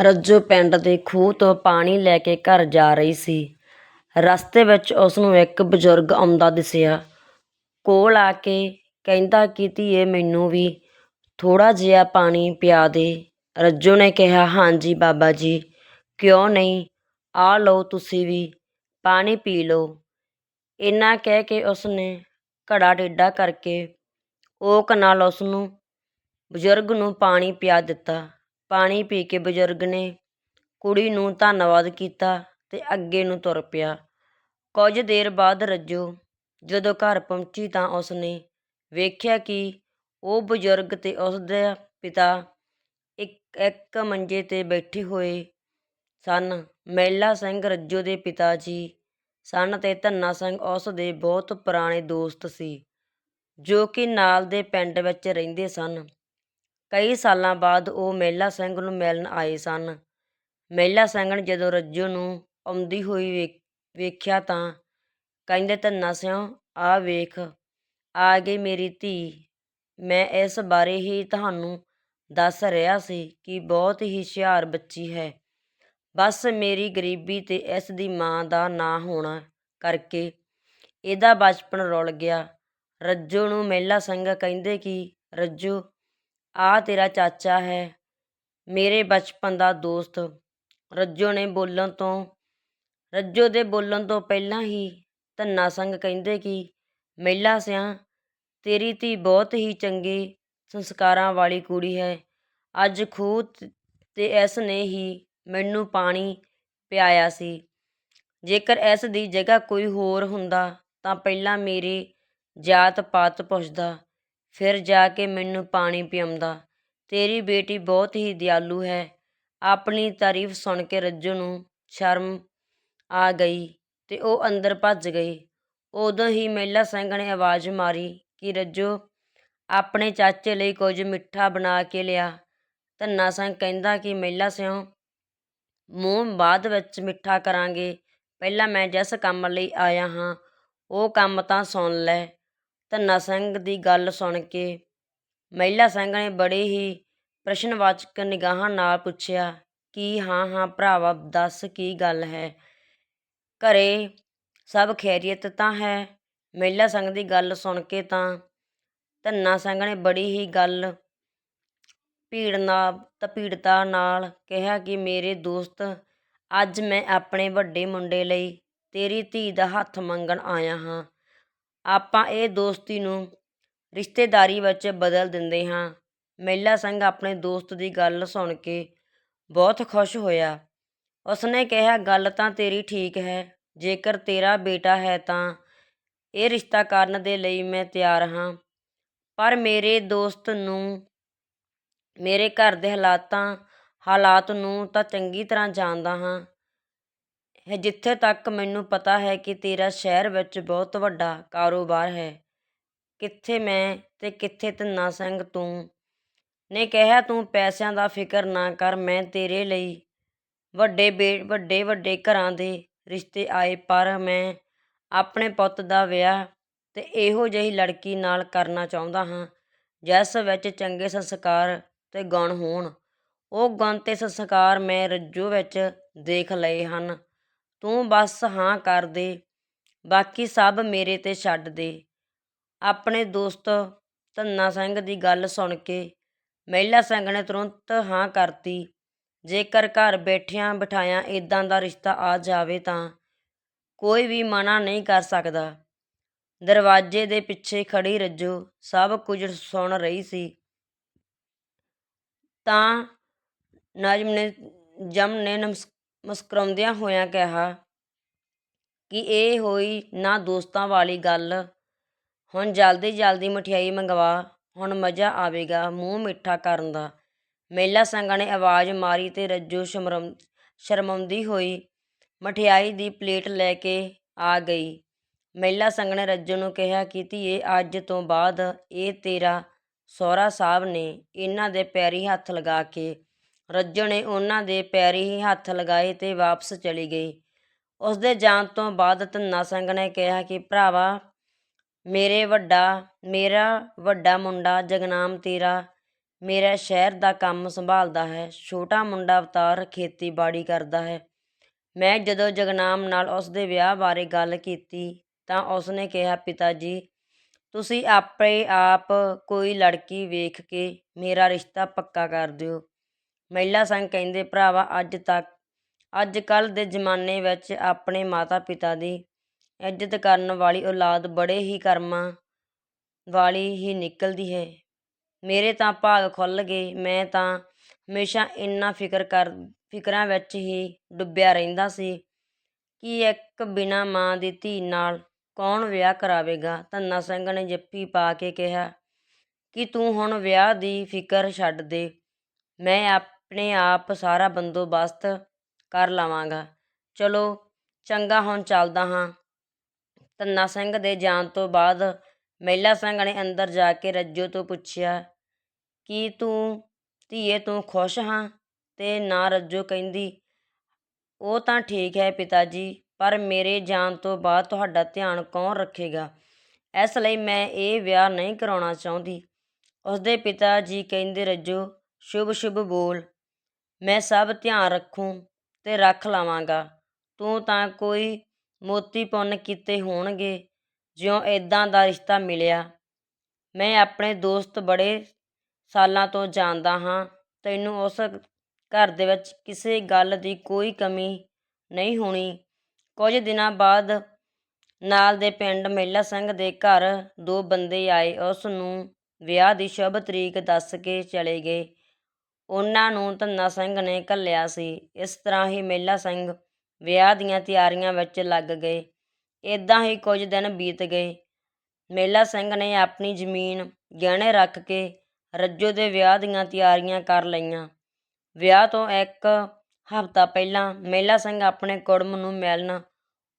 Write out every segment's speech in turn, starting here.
ਰੱਜੋ ਪਿੰਡ ਦੇ ਖੂਹ ਤੋਂ ਪਾਣੀ ਲੈ ਕੇ ਘਰ ਜਾ ਰਹੀ ਸੀ। ਰਸਤੇ ਵਿੱਚ ਉਸ ਨੂੰ ਇੱਕ ਬਜ਼ੁਰਗ ਆਉਂਦਾ ਦਿਸਿਆ। ਕੋਲ ਆ ਕੇ ਕਹਿੰਦਾ ਕਿ, ਧੀਏ, ਮੈਨੂੰ ਵੀ ਥੋੜ੍ਹਾ ਜਿਹਾ ਪਾਣੀ ਪਿਆ ਦੇ। ਰੱਜੋ ਨੇ ਕਿਹਾ, ਹਾਂਜੀ ਬਾਬਾ ਜੀ, ਕਿਉਂ ਨਹੀਂ? ਆ ਲਓ, ਤੁਸੀਂ ਵੀ ਪਾਣੀ ਪੀ ਲਓ। ਇੰਨਾ ਕਹਿ ਕੇ ਉਸ ਨੇ ਘੜਾ ਟੇਢਾ ਕਰਕੇ ਓਕ ਨਾਲ ਉਸ ਨੂੰ ਬਜ਼ੁਰਗ ਨੂੰ ਪਾਣੀ ਪਿਆ ਦਿੱਤਾ। ਪਾਣੀ ਪੀ ਕੇ ਬਜ਼ੁਰਗ ਨੇ ਕੁੜੀ ਨੂੰ ਧੰਨਵਾਦ ਕੀਤਾ ਅਤੇ ਅੱਗੇ ਨੂੰ ਤੁਰ ਪਿਆ। ਕੁਝ ਦੇਰ ਬਾਅਦ ਰੱਜੋ, ਜਦੋਂ ਘਰ ਪਹੁੰਚੀ ਤਾਂ ਉਸਨੇ ਵੇਖਿਆ ਕਿ ਉਹ ਬਜ਼ੁਰਗ ਅਤੇ ਉਸਦੇ ਪਿਤਾ ਇੱਕ ਇੱਕ ਮੰਜੇ ਤੇ ਬੈਠੇ ਹੋਏ ਸਨ। ਮਹਿਲਾ ਸਿੰਘ ਰੱਜੋ ਦੇ ਪਿਤਾ ਜੀ ਸਨ ਅਤੇ ਧੰਨਾ ਸਿੰਘ ਉਸ ਦੇ ਬਹੁਤ ਪੁਰਾਣੇ ਦੋਸਤ ਸੀ, ਜੋ ਕਿ ਨਾਲ ਦੇ ਪਿੰਡ ਵਿੱਚ ਰਹਿੰਦੇ ਸਨ। ਕਈ ਸਾਲਾਂ ਬਾਅਦ ਉਹ ਮਹਿਲਾ ਸਿੰਘ ਨੂੰ ਮਿਲਣ ਆਏ ਸਨ। ਮਹਿਲਾ ਸਿੰਘ ਨੇ ਜਦੋਂ ਰੱਜੋ ਨੂੰ ਆਉਂਦੀ ਹੋਈ ਵੇਖ- ਵੇਖਿਆ ਤਾਂ ਕਹਿੰਦੇ, ਧੰਨਾ ਸਿਉਂ, ਆ ਵੇਖ, ਆ ਗਈ ਮੇਰੀ ਧੀ। ਮੈਂ ਇਸ ਬਾਰੇ ਹੀ ਤੁਹਾਨੂੰ ਦੱਸ ਰਿਹਾ ਸੀ ਕਿ ਬਹੁਤ ਹੀ ਹੁਸ਼ਿਆਰ ਬੱਚੀ ਹੈ। ਬਸ ਮੇਰੀ ਗਰੀਬੀ ਤੇ ਇਸ ਦੀ ਮਾਂ ਦਾ ਨਾ ਹੋਣਾ ਕਰਕੇ ਇਹਦਾ ਬਚਪਨ ਰੁਲ ਗਿਆ। ਰੱਜੋ ਨੂੰ ਮਹਿਲਾ ਸਿੰਘ ਕਹਿੰਦੇ ਕਿ, ਰੱਜੋ ਆਹ ਤੇਰਾ ਚਾਚਾ ਹੈ। ਮੇਰੇ ਬਚਪਨ ਦਾ ਦੋਸਤ। ਰੱਜੋ ਨੇ ਬੋਲਣ ਤੋਂ, ਰੱਜੋ ਦੇ ਬੋਲਣ ਤੋਂ ਪਹਿਲਾਂ ਹੀ ਧੰਨਾ ਸਿੰਘ ਕਹਿੰਦੇ ਕਿ ਮਹਿਲਾ ਸਿਆਂ, ਤੇਰੀ ਧੀ ਬਹੁਤ ਹੀ ਚੰਗੇ ਸੰਸਕਾਰਾਂ ਵਾਲੀ ਕੁੜੀ ਹੈ। ਅੱਜ ਖੂਹ ਤ- ਤੇ ਇਸ ਨੇ ਹੀ ਮੈਨੂੰ ਪਾਣੀ ਪਿਆਇਆ ਸੀ। ਜੇਕਰ ਇਸ ਦੀ ਜਗ੍ਹਾ ਕੋਈ ਹੋਰ ਹੁੰਦਾ ਤਾਂ ਪਹਿਲਾਂ ਮੇਰੇ ਜਾਤ ਪਾਤ ਪੁੱਛਦਾ। ਫਿਰ ਜਾ ਕੇ ਮੈਨੂੰ ਪਾਣੀ ਪਿਆਉਂਦਾ, ਤੇਰੀ ਬੇਟੀ ਬਹੁਤ ਹੀ ਦਿਆਲੂ ਹੈ। ਆਪਣੀ ਤਾਰੀਫ ਸੁਣ ਕੇ ਰੱਜੋ ਨੂੰ ਸ਼ਰਮ ਆ ਗਈ ਤੇ ਉਹ ਅੰਦਰ ਭੱਜ ਗਈ ਉਦੋਂ ਹੀ ਮਹਿਲਾ ਸਿੰਘ ਨੇ ਆਵਾਜ਼ ਮਾਰੀ ਕਿ, ਰੱਜੋ, ਆਪਣੇ ਚਾਚੇ ਲਈ ਕੁਝ ਮਿੱਠਾ ਬਣਾ ਕੇ ਲਿਆ। ਧੰਨਾ ਸਿੰਘ ਕਹਿੰਦਾ ਕਿ, ਮਹਿਲਾ ਸਿੰਘ ਮੂੰਹ ਬਾਅਦ ਵਿੱਚ ਮਿੱਠਾ ਕਰਾਂਗੇ। ਪਹਿਲਾਂ ਮੈਂ ਜਿਸ ਕੰਮ ਲਈ ਆਇਆ ਹਾਂ, ਉਹ ਕੰਮ ਤਾਂ ਸੁਣ ਲੈ। ਧੰਨਾ ਸਿੰਘ ਦੀ ਗੱਲ ਸੁਣ ਕੇ ਮਹਿਲਾ ਸਿੰਘ ਨੇ ਬੜੇ ਹੀ ਪ੍ਰਸ਼ਨਵਾਚਕ ਨਿਗਾਹਾਂ ਨਾਲ ਪੁੱਛਿਆ, ਕਿ ਹਾਂ ਹਾਂ ਭਰਾਵਾ, ਦੱਸ ਕੀ ਗੱਲ ਹੈ? ਘਰੇ ਸਭ ਖੈਰੀਅਤ ਤਾਂ ਹੈ? ਮਹਿਲਾ ਸਿੰਘ ਦੀ ਗੱਲ ਸੁਣ ਕੇ ਤਾਂ ਧੰਨਾ ਸਿੰਘ ਨੇ ਬੜੀ ਹੀ ਗੱਲ ਭੀੜ ਨਾਲ ਤਪੀੜਤਾ ਨਾਲ ਕਿਹਾ ਕਿ ਮੇਰੇ ਦੋਸਤ, ਅੱਜ ਮੈਂ ਆਪਣੇ ਵੱਡੇ ਮੁੰਡੇ ਲਈ ਤੇਰੀ ਧੀ ਦਾ ਹੱਥ ਮੰਗਣ ਆਇਆ ਹਾਂ। ਆਪਾਂ ਇਹ ਦੋਸਤੀ ਨੂੰ ਰਿਸ਼ਤੇਦਾਰੀ ਵਿੱਚ ਬਦਲ ਦਿੰਦੇ ਹਾਂ। ਮਹਿਲਾ ਸਿੰਘ ਆਪਣੇ ਦੋਸਤ ਦੀ ਗੱਲ ਸੁਣ ਕੇ ਬਹੁਤ ਖੁਸ਼ ਹੋਇਆ। ਉਸਨੇ ਕਿਹਾ, ਗੱਲ ਤਾਂ ਤੇਰੀ ਠੀਕ ਹੈ, ਜੇਕਰ ਤੇਰਾ ਬੇਟਾ ਹੈ ਤਾਂ ਇਹ ਰਿਸ਼ਤਾ ਕਰਨ ਦੇ ਲਈ ਮੈਂ ਤਿਆਰ ਹਾਂ। ਪਰ ਮੇਰੇ ਦੋਸਤ ਨੂੰ, ਮੇਰੇ ਘਰ ਦੇ ਹਾਲਾਤਾਂ, ਹਾਲਾਤ ਨੂੰ ਤਾਂ ਚੰਗੀ ਤਰ੍ਹਾਂ ਜਾਣਦਾ ਹਾਂ। ਜਿੱਥੇ ਤੱਕ ਮੈਨੂੰ ਪਤਾ ਹੈ ਕਿ ਤੇਰਾ ਸ਼ਹਿਰ ਵਿੱਚ ਬਹੁਤ ਵੱਡਾ ਕਾਰੋਬਾਰ ਹੈ। ਕਿੱਥੇ ਮੈਂ ਅਤੇ ਕਿੱਥੇ ਧੰਨਾ ਸਿੰਘ ਤੂੰ? ਨੇ ਕਿਹਾ, ਤੂੰ ਪੈਸਿਆਂ ਦਾ ਫਿਕਰ ਨਾ ਕਰ, ਮੈਂ ਤੇਰੇ ਲਈ ਵੱਡੇ ਬੇ, ਵੱਡੇ ਵੱਡੇ ਘਰਾਂ ਦੇ ਰਿਸ਼ਤੇ ਆਏ, ਪਰ ਮੈਂ ਆਪਣੇ ਪੁੱਤ ਦਾ ਵਿਆਹ ਅਤੇ ਇਹੋ ਜਿਹੀ ਲੜਕੀ ਨਾਲ ਕਰਨਾ ਚਾਹੁੰਦਾ ਹਾਂ, ਜਿਸ ਵਿੱਚ ਚੰਗੇ ਸੰਸਕਾਰ ਅਤੇ ਗੁਣ ਹੋਣ। ਉਹ ਗੁਣ ਅਤੇ ਸੰਸਕਾਰ ਮੈਂ ਰੱਜੋ ਵਿੱਚ ਦੇਖ ਲਏ ਹਨ। ਤੂੰ ਬਸ ਹਾਂ ਕਰ ਦੇ, ਬਾਕੀ ਸਭ ਮੇਰੇ ਤੇ ਛੱਡ ਦੇ। ਆਪਣੇ ਦੋਸਤ ਧੰਨਾ ਸਿੰਘ ਦੀ ਗੱਲ ਸੁਣ ਕੇ ਮਹਿਲਾ ਸਿੰਘ ਨੇ ਤੁਰੰਤ ਹਾਂ ਕਰਤੀ। ਜੇਕਰ ਘਰ ਬੈਠਿਆਂ ਬਿਠਾਇਆਂ ਇਦਾਂ ਦਾ ਰਿਸ਼ਤਾ ਆ ਜਾਵੇ ਤਾਂ ਕੋਈ ਵੀ ਮਨਾ ਨਹੀਂ ਕਰ ਸਕਦਾ। ਦਰਵਾਜ਼ੇ ਦੇ ਪਿੱਛੇ ਖੜੀ ਰੱਜੋ ਸਭ ਕੁਝ ਸੁਣ ਰਹੀ ਸੀ। ਤਾਂ ਨਜਮ ਨੇ ਜਮ ਨੇ ਨਮਸ- ਮੁਸਕਰਾਉਂਦਿਆਂ ਹੋਇਆਂ ਕਿਹਾ ਕਿ ਇਹ ਹੋਈ ਨਾ ਦੋਸਤਾਂ ਵਾਲੀ ਗੱਲ। ਹੁਣ ਜਲਦੀ ਜਲਦੀ ਮਠਿਆਈ ਮੰਗਵਾ, ਹੁਣ ਮਜ਼ਾ ਆਵੇਗਾ ਮੂੰਹ ਮਿੱਠਾ ਕਰਨ ਦਾ। ਮੇਲਾ ਸੰਗਾ ਨੇ ਆਵਾਜ਼ ਮਾਰੀ ਤੇ ਰੱਜੋ ਸ਼ਰਮ, ਸ਼ਰਮਾਉਂਦੀ ਹੋਈ ਮਠਿਆਈ ਦੀ ਪਲੇਟ ਲੈ ਕੇ ਆ ਗਈ। ਮਹਿਲਾ ਸੰਘ ਨੇ ਰੱਜੋ ਨੂੰ ਕਿਹਾ ਕਿ ਧੀਏ, ਅੱਜ ਤੋਂ ਬਾਅਦ ਇਹ ਤੇਰਾ ਸਹੁਰਾ ਸਾਹਿਬ ਨੇ ਇਹਨਾਂ ਦੇ ਪੈਰੀ ਹੱਥ ਲਗਾ ਕੇ ਰੱਜੋ ਨੇ ਉਹਨਾਂ ਦੇ ਪੈਰੀ ਹੀ ਹੱਥ ਲਗਾਏ ਤੇ ਵਾਪਸ ਚਲੀ ਗਈ। ਉਸ ਦੇ ਜਾਣ ਤੋਂ ਬਾਅਦ ਧੰਨਾ ਸਿੰਘ ਨੇ ਕਿਹਾ ਕਿ, ਭਰਾਵਾ, ਮੇਰੇ ਵੱਡਾ, ਮੇਰਾ ਵੱਡਾ ਮੁੰਡਾ ਜਗਨਾਮ ਤੇਰਾ ਮੇਰਾ ਸ਼ਹਿਰ ਦਾ ਕੰਮ ਸੰਭਾਲਦਾ ਹੈ, ਛੋਟਾ ਮੁੰਡਾ ਅਵਤਾਰ ਖੇਤੀਬਾੜੀ ਕਰਦਾ ਹੈ। ਮੈਂ ਜਦੋਂ ਜਗਨਾਮ ਨਾਲ ਉਸ ਦੇ ਵਿਆਹ ਬਾਰੇ ਗੱਲ ਕੀਤੀ ਤਾਂ ਉਸਨੇ ਕਿਹਾ ਪਿਤਾ ਜੀ ਤੁਸੀਂ ਆਪੇ ਆਪ ਕੋਈ ਲੜਕੀ ਵੇਖ ਕੇ ਮੇਰਾ ਰਿਸ਼ਤਾ ਪੱਕਾ ਕਰ ਦਿਓ। ਮਹਿਲਾ ਸੰਘ ਕਹਿੰਦੇ, ਭਰਾਵਾ, ਅੱਜ ਤੱਕ, ਅੱਜ ਕੱਲ੍ਹ ਦੇ ਜ਼ਮਾਨੇ ਵਿੱਚ ਆਪਣੇ ਮਾਤਾ ਪਿਤਾ ਦੀ ਇੱਜ਼ਤ ਕਰਨ ਵਾਲੀ ਔਲਾਦ ਬੜੇ ਹੀ ਕਰਮਾਂ ਵਾਲੀ ਹੀ ਨਿਕਲਦੀ ਹੈ। ਮੇਰੇ ਤਾਂ ਭਾਗ ਖੁੱਲ੍ਹ ਗਏ, ਮੈਂ ਤਾਂ ਹਮੇਸ਼ਾ ਇੰਨਾ ਫਿਕਰ ਕਰ, ਫਿਕਰਾਂ ਵਿੱਚ ਹੀ ਡੁੱਬਿਆ ਰਹਿੰਦਾ ਸੀ ਕਿ ਇੱਕ ਬਿਨਾਂ ਮਾਂ ਦੀ ਧੀ ਨਾਲ ਕੌਣ ਵਿਆਹ ਕਰਾਵੇਗਾ? ਧੰਨਾ ਸਿੰਘ ਨੇ ਜੱਫੀ ਪਾ ਕੇ ਕਿਹਾ, ਕਿ ਤੂੰ ਹੁਣ ਵਿਆਹ ਦੀ ਫਿਕਰ ਛੱਡ ਦੇ। ਮੈਂ ਆਪ ਆਪਣੇ ਆਪ ਸਾਰਾ ਬੰਦੋਬਸਤ ਕਰ ਲਵਾਂਗਾ। ਚਲੋ, ਚੰਗਾ ਹੁਣ ਚੱਲਦਾ ਹਾਂ। ਧੰਨਾ ਸਿੰਘ ਦੇ ਜਾਣ ਤੋਂ ਬਾਅਦ ਮਹਿਲਾ ਸਿੰਘ ਨੇ ਅੰਦਰ ਜਾ ਕੇ ਰੱਜੋ ਤੋਂ ਪੁੱਛਿਆ, ਕਿ ਤੂੰ ਧੀਏ, ਤੂੰ ਖੁਸ਼ ਹਾਂ? ਤੇ ਨਾ ਰੱਜੋ ਕਹਿੰਦੀ, ਉਹ ਤਾਂ ਠੀਕ ਹੈ ਪਿਤਾ ਜੀ ਪਰ ਮੇਰੇ ਜਾਣ ਤੋਂ ਬਾਅਦ ਤੁਹਾਡਾ ਧਿਆਨ ਕੌਣ ਰੱਖੇਗਾ? ਇਸ ਲਈ ਮੈਂ ਇਹ ਵਿਆਹ ਨਹੀਂ ਕਰਾਉਣਾ ਚਾਹੁੰਦੀ। ਉਸਦੇ ਪਿਤਾ ਜੀ ਕਹਿੰਦੇ ਰੱਜੋ ਸ਼ੁਭ ਸ਼ੁਭ ਬੋਲ। ਮੈਂ ਸਭ ਧਿਆਨ ਰੱਖੂੰ ਤੇ ਰੱਖ ਲਵਾਂਗਾ। ਤੂੰ ਤਾਂ ਕੋਈ ਮੋਤੀ ਪੁੰਨ ਕੀਤੇ ਹੋਣਗੇ, ਜਿਉਂ ਇਦਾਂ ਦਾ ਰਿਸ਼ਤਾ ਮਿਲਿਆ। ਮੈਂ ਆਪਣੇ ਦੋਸਤ ਬੜੇ ਸਾਲਾਂ ਤੋਂ ਜਾਣਦਾ ਹਾਂ, ਤੈਨੂੰ ਉਸ ਘਰ ਦੇ ਵਿੱਚ ਕਿਸੇ ਗੱਲ ਦੀ ਕੋਈ ਕਮੀ ਨਹੀਂ ਹੋਣੀ। ਕੁਝ ਦਿਨਾਂ ਬਾਅਦ ਨਾਲ ਦੇ ਪਿੰਡ ਮੇਲਾ ਸਿੰਘ ਦੇ ਘਰ ਦੋ ਬੰਦੇ ਆਏ, ਉਸ ਨੂੰ ਵਿਆਹ ਦੀ ਸ਼ੁਭ ਤਰੀਕ ਦੱਸ ਕੇ ਚਲੇ ਗਏ। ਉਹਨਾਂ ਨੂੰ ਧੰਨਾ ਸਿੰਘ ਨੇ ਘੱਲਿਆ ਸੀ। ਇਸ ਤਰ੍ਹਾਂ ਹੀ ਮੇਲਾ ਸਿੰਘ ਵਿਆਹ ਦੀਆਂ ਤਿਆਰੀਆਂ ਵਿੱਚ ਲੱਗ ਗਏ। ਇਦਾਂ ਹੀ ਕੁਝ ਦਿਨ ਬੀਤ ਗਏ। ਮੇਲਾ ਸਿੰਘ ਨੇ ਆਪਣੀ ਜ਼ਮੀਨ ਗਹਿਣੇ ਰੱਖ ਕੇ ਰੱਜੋ ਦੇ ਵਿਆਹ ਦੀਆਂ ਤਿਆਰੀਆਂ ਕਰ ਲਈਆਂ। ਵਿਆਹ ਤੋਂ ਇੱਕ ਹਫ਼ਤਾ ਪਹਿਲਾਂ ਮੇਲਾ ਸਿੰਘ ਆਪਣੇ ਕੁੜਮ ਨੂੰ ਮਿਲਣ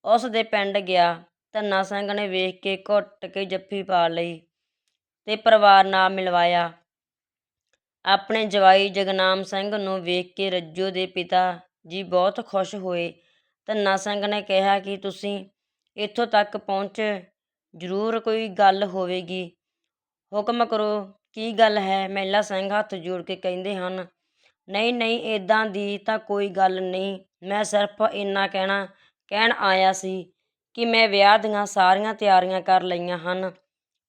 ਉਸ ਦੇ ਪਿੰਡ ਗਿਆ। ਧੰਨਾ ਸਿੰਘ ਨੇ ਵੇਖ ਕੇ ਘੁੱਟ ਕੇ ਜੱਫੀ ਪਾ ਲਈ ਤੇ ਪਰਿਵਾਰ ਨਾਲ ਮਿਲਵਾਇਆ। ਆਪਣੇ ਜਵਾਈ ਜਗਨਾਮ ਸਿੰਘ ਨੂੰ ਵੇਖ ਕੇ ਰੱਜੋ ਦੇ ਪਿਤਾ ਜੀ ਬਹੁਤ ਖੁਸ਼ ਹੋਏ। ਧੰਨਾ ਸਿੰਘ ਨੇ ਕਿਹਾ ਕਿ ਤੁਸੀਂ ਇੱਥੋਂ ਤੱਕ ਪਹੁੰਚੇ ਜ਼ਰੂਰ ਕੋਈ ਗੱਲ ਹੋਵੇਗੀ। ਹੁਕਮ ਕਰੋ, ਕੀ ਗੱਲ ਹੈ? ਮਹਿਲਾ ਸਿੰਘ ਹੱਥ ਜੋੜ ਕੇ ਕਹਿੰਦੇ ਹਨ, ਨਹੀਂ ਨਹੀਂ ਇਦਾਂ ਦੀ ਤਾਂ ਕੋਈ ਗੱਲ ਨਹੀਂ। ਮੈਂ ਸਿਰਫ ਇੰਨਾ ਕਹਿਣਾ, ਕਹਿਣ ਆਇਆ ਸੀ ਕਿ ਮੈਂ ਵਿਆਹ ਦੀਆਂ ਸਾਰੀਆਂ ਤਿਆਰੀਆਂ ਕਰ ਲਈਆਂ ਹਨ।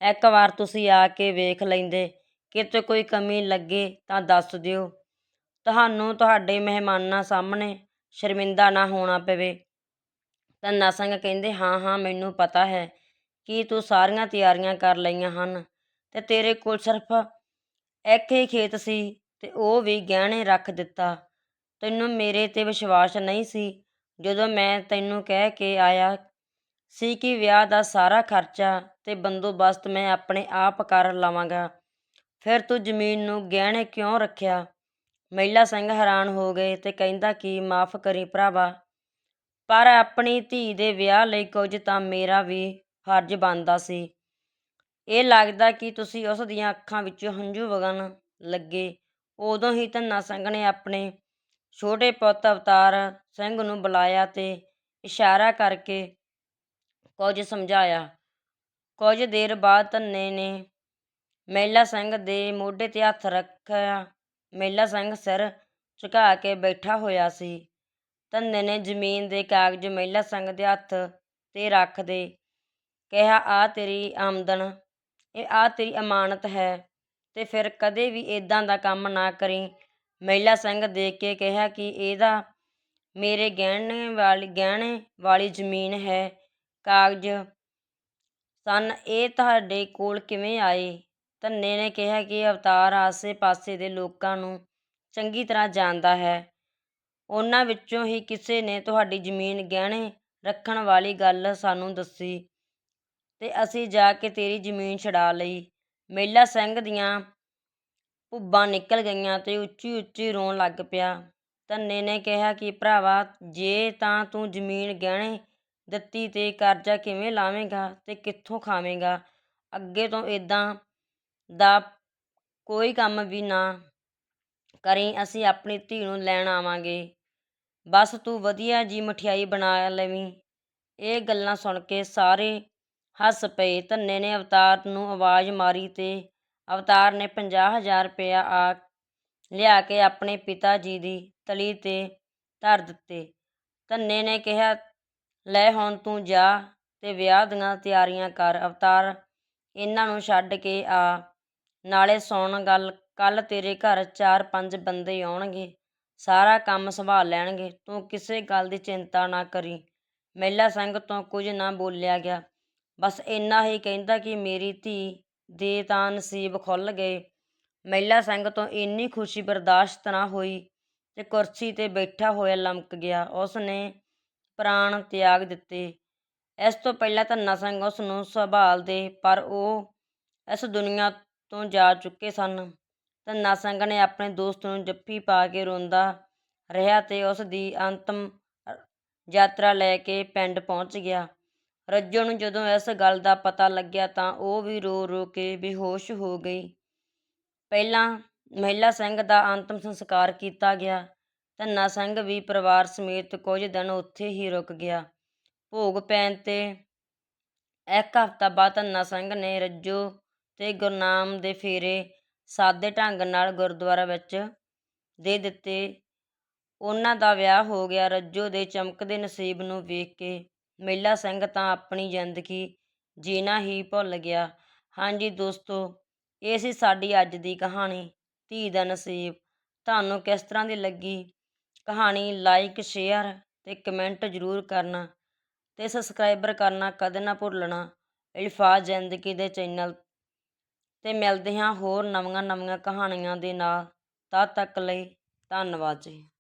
ਇੱਕ ਵਾਰ ਤੁਸੀਂ ਆ ਕੇ ਵੇਖ ਲੈਂਦੇ ਕਿਤੇ ਕੋਈ ਕਮੀ ਲੱਗੇ ਤਾਂ ਦੱਸ ਦਿਓ। ਤੁਹਾਨੂੰ ਤੁਹਾਡੇ ਮਹਿਮਾਨਾਂ ਸਾਹਮਣੇ ਸ਼ਰਮਿੰਦਾ ਨਾ ਹੋਣਾ ਪਵੇ। ਧੰਨਾ ਸਿੰਘ ਕਹਿੰਦੇ, ਹਾਂ ਹਾਂ, ਮੈਨੂੰ ਪਤਾ ਹੈ ਕਿ ਤੂੰ ਸਾਰੀਆਂ ਤਿਆਰੀਆਂ ਕਰ ਲਈਆਂ ਹਨ ਤੇ ਤੇਰੇ ਕੋਲ ਸਿਰਫ ਇੱਕ ਹੀ ਖੇਤ ਸੀ ਤੇ ਉਹ ਵੀ ਗਹਿਣੇ ਰੱਖ ਦਿੱਤਾ। ਤੈਨੂੰ ਮੇਰੇ ਤੇ ਵਿਸ਼ਵਾਸ ਨਹੀਂ ਸੀ? ਜਦੋਂ ਮੈਂ ਤੈਨੂੰ ਕਹਿ ਕੇ ਆਇਆ ਸੀ ਕਿ ਵਿਆਹ ਦਾ ਸਾਰਾ ਖਰਚਾ ਤੇ ਬੰਦੋਬਸਤ ਮੈਂ ਆਪਣੇ ਆਪ ਕਰ ਲਵਾਂਗਾ ਫਿਰ ਤੂੰ ਜ਼ਮੀਨ ਨੂੰ ਗਹਿਣੇ ਕਿਉਂ ਰੱਖਿਆ? ਮਹਿਲਾ ਸਿੰਘ ਹੈਰਾਨ ਹੋ ਗਏ ਤੇ ਕਹਿੰਦਾ ਕਿ ਮਾਫ ਕਰੀ ਭਰਾਵਾ, ਪਰ ਆਪਣੀ ਧੀ ਦੇ ਵਿਆਹ ਲਈ ਕੁਝ ਤਾਂ ਮੇਰਾ ਵੀ ਫਰਜ਼ ਬਣਦਾ ਸੀ। ਇਹ ਲੱਗਦਾ ਕਿ ਤੁਸੀਂ ਉਸ ਦੀਆਂ ਅੱਖਾਂ ਵਿੱਚੋਂ ਹੰਝੂ ਵਗਣ ਲੱਗੇ। ਉਦੋਂ ਹੀ ਧੰਨਾ ਸਿੰਘ ਨੇ ਆਪਣੇ ਛੋਟੇ ਪੁੱਤ ਅਵਤਾਰ ਸਿੰਘ ਨੂੰ ਬੁਲਾਇਆ ਤੇ ਇਸ਼ਾਰਾ ਕਰਕੇ ਕੁਝ ਸਮਝਾਇਆ। ਕੁਝ ਦੇਰ ਬਾਅਦ ਧੰਨੇ ਨੇ ਮਹਿਲਾ ਸਿੰਘ ਦੇ ਮੋਢੇ ਤੇ ਹੱਥ ਰੱਖਿਆ। ਮਹਿਲਾ ਸਿੰਘ ਸਿਰ ਝੁਕਾ ਕੇ ਬੈਠਾ ਹੋਇਆ ਸੀ। ਧੰਨੇ ਨੇ ਜ਼ਮੀਨ ਦੇ ਕਾਗਜ਼ ਮਹਿਲਾ ਸਿੰਘ ਦੇ ਹੱਥ ਤੇ ਰੱਖ ਦੇ। ਕਿਹਾ, ਆ ਤੇਰੀ ਆਮਦਨ। ਇਹ ਆ ਤੇਰੀ ਅਮਾਨਤ ਹੈ। ਤੇ ਫਿਰ ਕਦੇ ਵੀ ਇਦਾਂ ਦਾ ਕੰਮ ਨਾ ਕਰੀ। ਮਹਿਲਾ ਸਿੰਘ ਦੇਖ ਕੇ ਕਿਹਾ ਕਿ ਇਹਦਾ ਮੇਰੇ ਗਹਿਣੇ ਵਾਲੀ ਗਹਿਣੇ ਵਾਲੀ ਜ਼ਮੀਨ ਹੈ। ਕਾਗਜ਼ ਸਨ। ਇਹ ਤੁਹਾਡੇ ਕੋਲ ਕਿਵੇਂ ਆਏ? ਧੰਨੇ ਨੇ ਕਿਹਾ ਕਿ ਅਵਤਾਰ ਆਸੇ-ਪਾਸੇ ਦੇ ਲੋਕਾਂ ਨੂੰ ਚੰਗੀ ਤਰ੍ਹਾਂ ਜਾਣਦਾ ਹੈ। ਉਹਨਾਂ ਵਿੱਚੋਂ ਹੀ ਕਿਸੇ ਨੇ ਤੁਹਾਡੀ ਜ਼ਮੀਨ ਗਹਿਣੇ ਰੱਖਣ ਵਾਲੀ ਗੱਲ ਸਾਨੂੰ ਦੱਸੀ ਤੇ ਅਸੀਂ ਜਾ ਕੇ ਤੇਰੀ ਜ਼ਮੀਨ ਛੁਡਾ ਲਈ। ਮੇਲਾ ਸਿੰਘ ਦੀਆਂ ਭੁੱਬਾਂ ਨਿਕਲ ਗਈਆਂ ਤੇ ਉੱਚੀ-ਉੱਚੀ ਰੋਣ ਲੱਗ ਪਿਆ। ਧੰਨੇ ਨੇ ਕਿਹਾ ਕਿ ਭਰਾਵਾ, ਜੇ ਤਾਂ ਤੂੰ ਜ਼ਮੀਨ ਗਹਿਣੇ ਦਿੱਤੀ ਤੇ ਕਰਜ਼ਾ ਕਿਵੇਂ ਲਾਵੇਂਗਾ ਤੇ ਕਿੱਥੋਂ ਖਾਵੇਂਗਾ? ਅੱਗੇ ਤੋਂ ਇਦਾਂ ਦਾ ਕੋਈ ਕੰਮ ਵੀ ਨਾ ਕਰੀ ਅਸੀਂ ਆਪਣੀ ਧੀ ਨੂੰ ਲੈਣ ਆਵਾਂਗੇ ਬਸ ਤੂੰ ਵਧੀਆ ਜੀ ਮਠਿਆਈ ਬਣਾ ਲਵੀਂ ਇਹ ਗੱਲਾਂ ਸੁਣ ਕੇ ਸਾਰੇ ਹੱਸ ਪਏ ਧੰਨੇ ਨੇ ਅਵਤਾਰ ਨੂੰ ਆਵਾਜ਼ ਮਾਰੀ ਤੇ ਅਵਤਾਰ ਨੇ ਪੰਜਾਹ ਹਜ਼ਾਰ ਰੁਪਇਆ ਆ ਲਿਆ ਕੇ ਆਪਣੇ ਪਿਤਾ ਜੀ ਦੀ ਤਲੀ 'ਤੇ ਧਰ ਦਿੱਤੇ। ਧੰਨੇ ਨੇ ਕਿਹਾ, ਲੈ ਹੁਣ ਤੂੰ ਜਾ ਤੇ ਵਿਆਹ ਦੀਆਂ ਤਿਆਰੀਆਂ ਕਰ। ਅਵਤਾਰ ਇਹਨਾਂ ਨੂੰ ਛੱਡ ਕੇ ਆ। ਨਾਲੇ ਸੁਣ ਗੱਲ, ਕੱਲ੍ਹ ਤੇਰੇ ਘਰ ਚਾਰ-ਪੰਜ ਬੰਦੇ ਆਉਣਗੇ, ਸਾਰਾ ਕੰਮ ਸੰਭਾਲ ਲੈਣਗੇ। ਤੂੰ ਕਿਸੇ ਗੱਲ ਦੀ ਚਿੰਤਾ ਨਾ ਕਰੀਂ। ਮਹਿਲਾ ਸਿੰਘ ਤੋਂ ਕੁਝ ਨਾ ਬੋਲਿਆ ਗਿਆ। ਬਸ ਇੰਨਾ ਹੀ ਕਹਿੰਦਾ ਕਿ ਮੇਰੀ ਧੀ ਦੇ ਤਾਂ ਨਸੀਬ ਖੁੱਲ੍ਹ ਗਏ। ਮਹਿਲਾ ਸਿੰਘ ਤੋਂ ਇੰਨੀ ਖੁਸ਼ੀ ਬਰਦਾਸ਼ਤ ਨਾ ਹੋਈ ਤੇ ਕੁਰਸੀ 'ਤੇ ਬੈਠਾ ਹੋਇਆ ਲਮਕ ਗਿਆ। ਉਸ ਨੇ ਪ੍ਰਾਣ ਤਿਆਗ ਦਿੱਤੇ। ਇਸ ਤੋਂ ਪਹਿਲਾਂ ਧੰਨਾ ਸਿੰਘ ਉਸ ਨੂੰ ਸੰਭਾਲਦੇ, ਪਰ ਉਹ ਇਸ ਦੁਨੀਆ ਤੋਂ ਜਾ ਚੁੱਕੇ ਸਨ। ਧੰਨਾ ਸਿੰਘ ਨੇ ਆਪਣੇ ਦੋਸਤ ਨੂੰ ਜੱਫੀ ਪਾ ਕੇ ਰੋਂਦਾ ਰਿਹਾ ਤੇ ਉਸ ਦੀ ਅੰਤਮ ਯਾਤਰਾ ਲੈ ਕੇ ਪਿੰਡ ਪਹੁੰਚ ਗਿਆ। ਰੱਜੋ ਨੂੰ ਜਦੋਂ ਇਸ ਗੱਲ ਦਾ ਪਤਾ ਲੱਗਿਆ ਤਾਂ ਉਹ ਵੀ ਰੋ-ਰੋ ਕੇ ਬੇਹੋਸ਼ ਹੋ ਗਈ। ਪਹਿਲਾਂ ਮਹਿਲਾ ਸਿੰਘ ਦਾ ਅੰਤਮ ਸੰਸਕਾਰ ਕੀਤਾ ਗਿਆ। ਧੰਨਾ ਸਿੰਘ ਵੀ ਪਰਿਵਾਰ ਸਮੇਤ ਕੁਝ ਦਿਨ ਉੱਥੇ ਹੀ ਰੁਕ ਗਿਆ। ਭੋਗ ਪੈਣ ਤੇ ਇੱਕ ਹਫ਼ਤਾ ਬਾਅਦ ਧੰਨਾ ਸਿੰਘ ਨੇ ਰੱਜੋ ਅਤੇ ਗੁਰਨਾਮ ਦੇ ਫੇਰੇ ਸਾਦੇ ਢੰਗ ਨਾਲ ਗੁਰਦੁਆਰਾ ਵਿੱਚ ਦੇ ਦਿੱਤੇ। ਉਹਨਾਂ ਦਾ ਵਿਆਹ ਹੋ ਗਿਆ। ਰੱਜੋ ਦੇ ਚਮਕਦੇ ਨਸੀਬ ਨੂੰ ਵੇਖ ਕੇ ਮਹਿਲਾ ਸਿੰਘ ਤਾਂ ਆਪਣੀ ਜ਼ਿੰਦਗੀ ਜੀਣਾ ਹੀ ਭੁੱਲ ਗਿਆ। ਹਾਂਜੀ ਦੋਸਤੋ, ਇਹ ਸੀ ਸਾਡੀ ਅੱਜ ਦੀ ਕਹਾਣੀ 'ਧੀ ਦਾ ਨਸੀਬ'। ਤੁਹਾਨੂੰ ਕਿਸ ਤਰ੍ਹਾਂ ਦੀ ਲੱਗੀ ਕਹਾਣੀ? ਲਾਈਕ, ਸ਼ੇਅਰ ਤੇ ਕਮੈਂਟ ਜ਼ਰੂਰ ਕਰਨਾ ਤੇ ਸਬਸਕ੍ਰਾਈਬਰ ਕਰਨਾ ਕਦੇ ਨਾ ਭੁੱਲਣਾ। ਇਲਫਾਜ਼ ਜ਼ਿੰਦਗੀ ਦੇ ਚੈਨਲ ਤੇ ਮਿਲਦੇ ਹਾਂ ਹੋਰ ਨਵੀਆਂ-ਨਵੀਆਂ ਕਹਾਣੀਆਂ ਦੇ ਨਾਲ। ਤਦ ਤੱਕ ਲਈ ਧੰਨਵਾਦ ਜੀ।